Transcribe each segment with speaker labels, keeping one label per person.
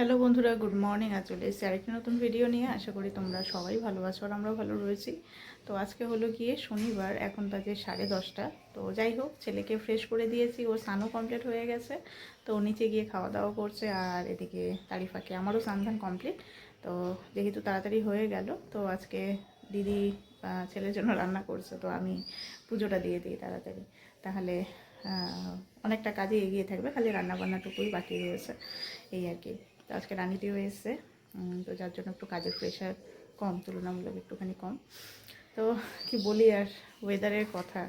Speaker 1: Hello বন্ধুরা, good morning. আজ চলে এসেছি আরেকটি নতুন ভিডিও নিয়ে। আশা করি তোমরা সবাই ভালো আছো আর আমরাও ভালো রয়েছি। তো আজকে হলো গিয়ে শনিবার, এখন বাজে সাড়ে দশটা। তো যাই হোক, ছেলেকে ফ্রেশ করে দিয়েছি, ওর স্নানও কমপ্লিট হয়ে গেছে। তো নিচে গিয়ে খাওয়া দাওয়া করছে আর এদিকে তারিফাকে আমারও স্নান কমপ্লিট তো যেহেতু তাড়াতাড়ি হয়ে গেল, তো আজকে দিদি ছেলের জন্য রান্না করছে, তো আমি পুজোটা দিয়ে দিই তাড়াতাড়ি। তাহলে অনেকটা কাজে এগিয়ে থাকবে, খালি রান্নাবান্নাটুকুই বাকি রয়েছে, এই আর কি। তো আজকে রানিতেও এসছে তো যার জন্য একটু কাজের প্রেশার কম, তুলনামূলক একটুখানি কম। তো কি বলি আর ওয়েদারের কথা।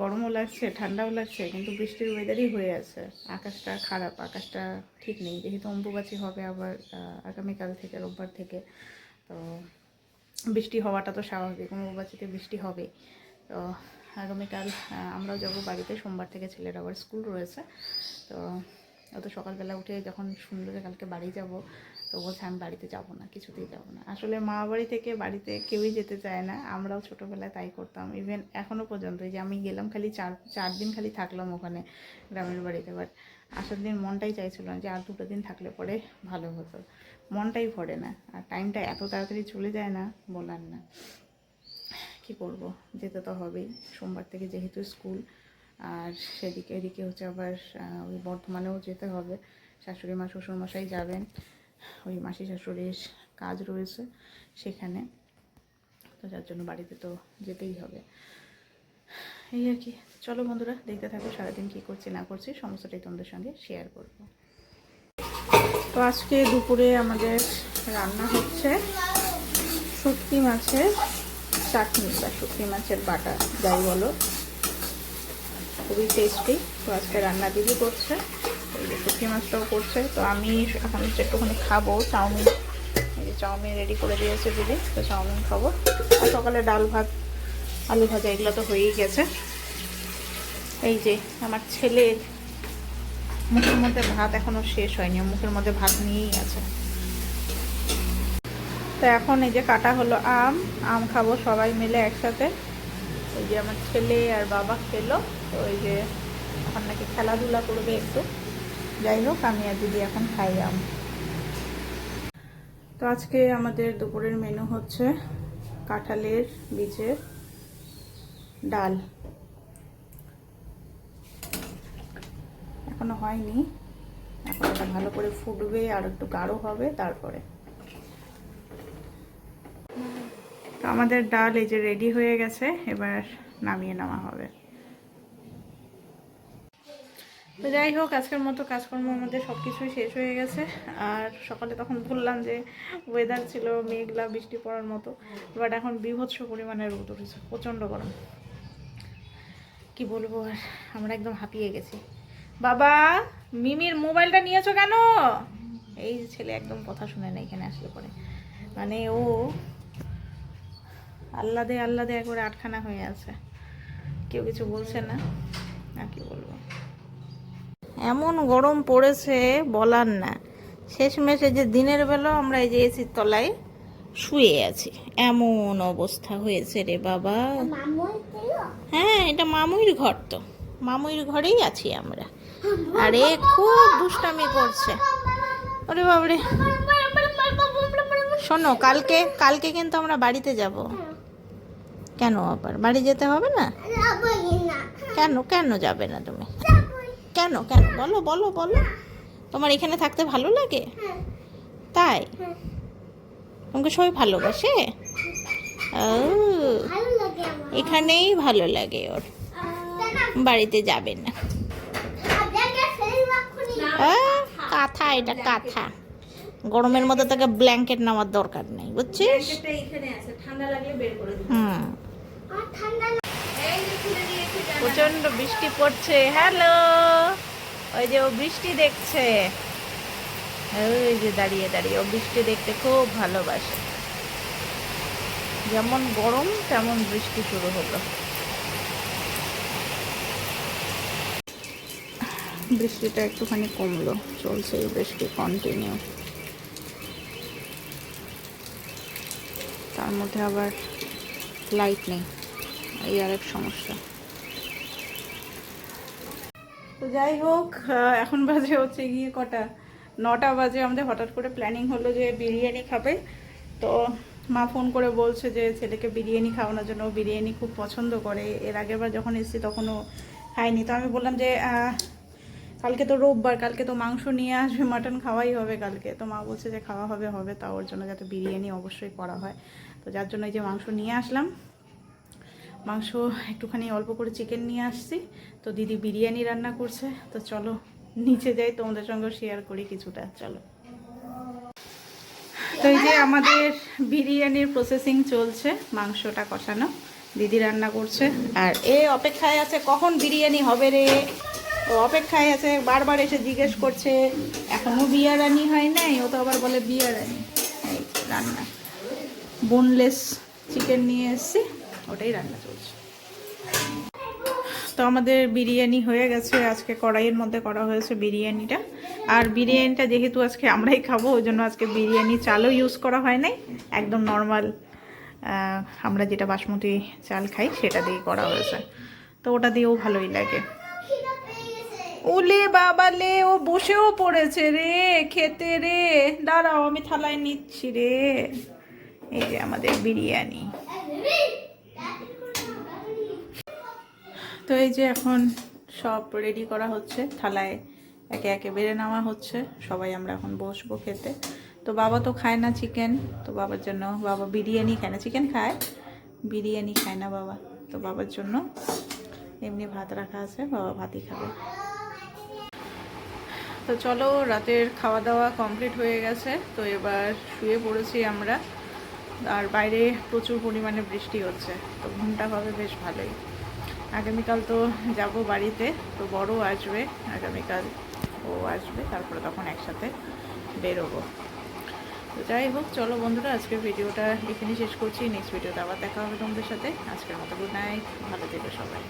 Speaker 1: গরমও লাগছে, ঠান্ডাও লাগছে, কিন্তু বৃষ্টির ওয়েদারই হয়ে আছে। আকাশটা খারাপ, আকাশটা ঠিক নেই। যেহেতু অম্বুবাচী হবে আবার আগামীকাল থেকে, রোববার থেকে। তো বৃষ্টি হওয়াটা তো স্বাভাবিক, অম্বুবাচীতে বৃষ্টি হবে। তো আগামীকাল আমরাও যাব বাড়িতে। সোমবার থেকে ছেলের আবার স্কুল রয়েছে। তো অত সকালবেলা উঠে যখন শুনলো যে কালকে বাড়ি যাব, তো বলছে, আমি বাড়িতে যাব না, কিছুতেই যাব না। আসলে মা বাড়ি থেকে বাড়িতে কেউই যেতে চায় না, আমরাও ছোটোবেলায় তাই করতাম। ইভেন এখনও পর্যন্ত যে আমি গেলাম খালি চার চার দিন খালি থাকলাম ওখানে গ্রামের বাড়িতে বাট আসার দিন মনটাই চাইছিল যে আর দুটো দিন থাকলে পরে ভালো হতো। মনটাই ভরে না, আর টাইমটা এত তাড়াতাড়ি চলে যায় না, বলার না। কি করব? যেতে তো হবেই। সোমবার থেকে যেহেতু স্কুল আর সেদিকে, এদিকে হচ্ছে আবার ওই বর্ধমানেও যেতে হবে। শাশুড়ি মা, শ্বশুরমশাই যাবেন। ওই মাসি শাশুড়ির কাজ রয়েছে সেখানে। তো যার জন্য বাড়িতে তো যেতেই হবে। এই আর কি। চলো বন্ধুরা, দেখতে থাকো সারাদিন কী করছি, না করছি, সমস্তটাই তোমাদের সঙ্গে শেয়ার করব। তো আজকে দুপুরে আমাদের রান্না হচ্ছে শুটকি মাছের চাটনি বা শুটকি মাছের বাটা, যাই বলো। খুবই টেস্টি তো আজকে রান্না দিদি করছে, এই শুটকি মাছটাও করছে। তো আমি এখন একটুখানি খাব চাউমিন। এই যে চাউমিন রেডি করে দিয়েছে দিদি, তো চাউমিন খাব। আর সকালে ডাল ভাত, আলু ভাজা, এগুলো তো হয়েই গেছে। এই যে আমার ছেলের মুখের মধ্যে ভাত এখনও শেষ হয়নি মুখের মধ্যে ভাত নিয়েই আছে। তো এখন এই যে কাটা হলো আম আম খাব সবাই মিলে একসাথে। ওই যে আমার ছেলে আর বাবা খেলো। তো ওই যে এখন নাকি খেলাধুলা করবে একটু। যাই হোক, আমি আর দিদি এখন খাই আম তো আজকে আমাদের দুপুরের মেনু হচ্ছে কাঁঠালের বীজের ডাল। এখনও হয়নি। এখন এটা ভালো করে ফুটবে, আর একটু গাঢ় হবে তারপরে। তো আমাদের ডাল এই যে রেডি হয়ে গেছে, এবার নামিয়ে নেওয়া হবে। তো যাই হোক, আজকের মতো কাজকর্ম আমাদের সব কিছুই শেষ হয়ে গেছে। আর সকালে তখন বললাম যে ওয়েদার ছিল মেঘলা, বৃষ্টি পড়ার মতো বাট এখন বিভৎস পরিমাণে রোদ উঠেছে, প্রচণ্ড গরম। কি বলব আর, আমরা একদম হাঁপিয়ে গেছি। বাবা, মিমির মোবাইলটা নিয়েছো কেন? এই ছেলে একদম কথা শুনে না, এখানে আসলে পরে। মানে ও আল্লাদে আল্লাদে একবারে আটখানা হয়ে আছে। কেউ কিছু বলছে না, আর কি বলব। এমন গরম পড়েছে বলার না। শেষমেশ যে দিনের বেলা আমরা এই যে এসির তলায় শুয়ে আছি। এমন অবস্থা হয়েছে রে বাবা। হ্যাঁ এটা মামুইর ঘর তো। মামুইর ঘরেই আছি আমরা। আরে, খুব দুষ্টামি করছে। ওরে বাবরে শোনো, কালকে কালকে কিন্তু আমরা বাড়িতে যাব। কেন আবার? বাড়ি যেতে হবে না? কেন কেন যাবে না তুমি? কেন? কেন? বলো বলো বলো। তোমার এখানে থাকতে ভালো লাগে? তাই? তোমাকে সবাই ভালোবাসে? ও এখানেই ভালো লাগে ওর। বাড়িতে যাবে না। কাঁথা এটা কাঁথা। গরমের মধ্যে তাকে ব্ল্যাঙ্কেট নেওয়ার দরকার নেই বুঝছিস? হুম। প্রচণ্ড বৃষ্টি পড়ছে। হ্যালো ওই যে ও বৃষ্টি দেখছে। ওই যে দাঁড়িয়ে দাঁড়িয়ে। ও বৃষ্টি দেখতে খুব ভালোবাসে। যেমন গরম, তেমন বৃষ্টি শুরু হলো। বৃষ্টিটা একটুখানি কমলো। চলছে বৃষ্টি কন্টিনিউ তার মধ্যে আবার লাইট নেই। এই আরেক সমস্যা। তো যাই হোক এখন বাজে হচ্ছে গিয়ে কটা? নটা বাজে, আমাদের হঠাৎ করে প্ল্যানিং হলো যে বিরিয়ানি খাবে। তো মা ফোন করে বলছে যে ছেলেকে বিরিয়ানি খাওয়ানোর জন্য বিরিয়ানি খুব পছন্দ করে। এর আগের বার যখন এসেছি তখনও খায়নি তো আমি বললাম যে কালকে তো রোববার, কালকে তো মাংস নিয়ে আসবে, মাটন খাওয়াই হবে কালকে। তো মা বলছে যে খাওয়া হবে হবে তা ওর জন্য যাতে বিরিয়ানি অবশ্যই করা হয়। তো যার জন্য এই যে মাংস নিয়ে আসলাম। মাংস একটুখানি অল্প করে চিকেন নিয়ে আসছি। তো দিদি বিরিয়ানি রান্না করছে। তো চলো, নিচে যাই, তোমাদের সঙ্গে শেয়ার করি কিছুটা। চলো। তো এই যে আমাদের বিরিয়ানির প্রসেসিং চলছে, মাংসটা কষানো। দিদি রান্না করছে। আর এ অপেক্ষায় আছে, কখন বিরিয়ানি হবে রে? ও অপেক্ষায় আছে, বারবার এসে জিজ্ঞেস করছে। এখনও বিয়ারানি হয় নাই, ও তো আবার বলে বিয়ারানি। রান্না। বোনলেস চিকেন নিয়ে এসেছি, ওটাই রান্না চলছে। তো আমাদের বিরিয়ানি হয়ে গেছে, আজকে কড়াইয়ের মধ্যে করা হয়েছে বিরিয়ানিটা। আর বিরিয়ানিটা যেহেতু আজকে আমরাই খাব, ওই জন্য আজকে বিরিয়ানি চালও ইউজ করা হয় নাই। একদম নর্মাল আমরা যেটা বাসমতি চাল খাই, সেটা দিয়ে করা হয়েছে। তো ওটা দিয়েও ভালোই লাগে। ওলে বাবালে ও বসেও পড়েছে রে, খেতে রে। দাঁড়াও, আমি থালায় নিচ্ছি রে। এই যে আমাদের বিরিয়ানি। তো এই যে এখন সব রেডি করা হচ্ছে। থালায় একে একে বেড়ে নেওয়া হচ্ছে। সবাই আমরা এখন বসবো খেতে। তো বাবা তো খায় না চিকেন তো বাবার জন্য বাবা বিরিয়ানি খায় না। চিকেন খায়, বিরিয়ানি খায় না বাবা। তো বাবার জন্য এমনি ভাত রাখা আছে, বাবা ভাতই খাবে। তো চলো, রাতের খাওয়া দাওয়া কমপ্লিট হয়ে গেছে। তো এবার শুয়ে পড়েছি আমরা। আর বাইরে প্রচুর পরিমাণে বৃষ্টি হচ্ছে, তো ঘুমটা হবে বেশ ভালোই। আগামীকাল তো যাব বাড়িতে, তো বড়ও আসবে, আগামীকাল ও আসবে, তারপরে তখন একসাথে বেরোবো। তো যাই হোক, চলো বন্ধুরা, আজকের ভিডিওটা এখানে শেষ করছি নেক্সট ভিডিওতে আবার দেখা হবে তোমাদের সাথে। আজকের মতো গুড নাইট ভালো থেকো সবাই।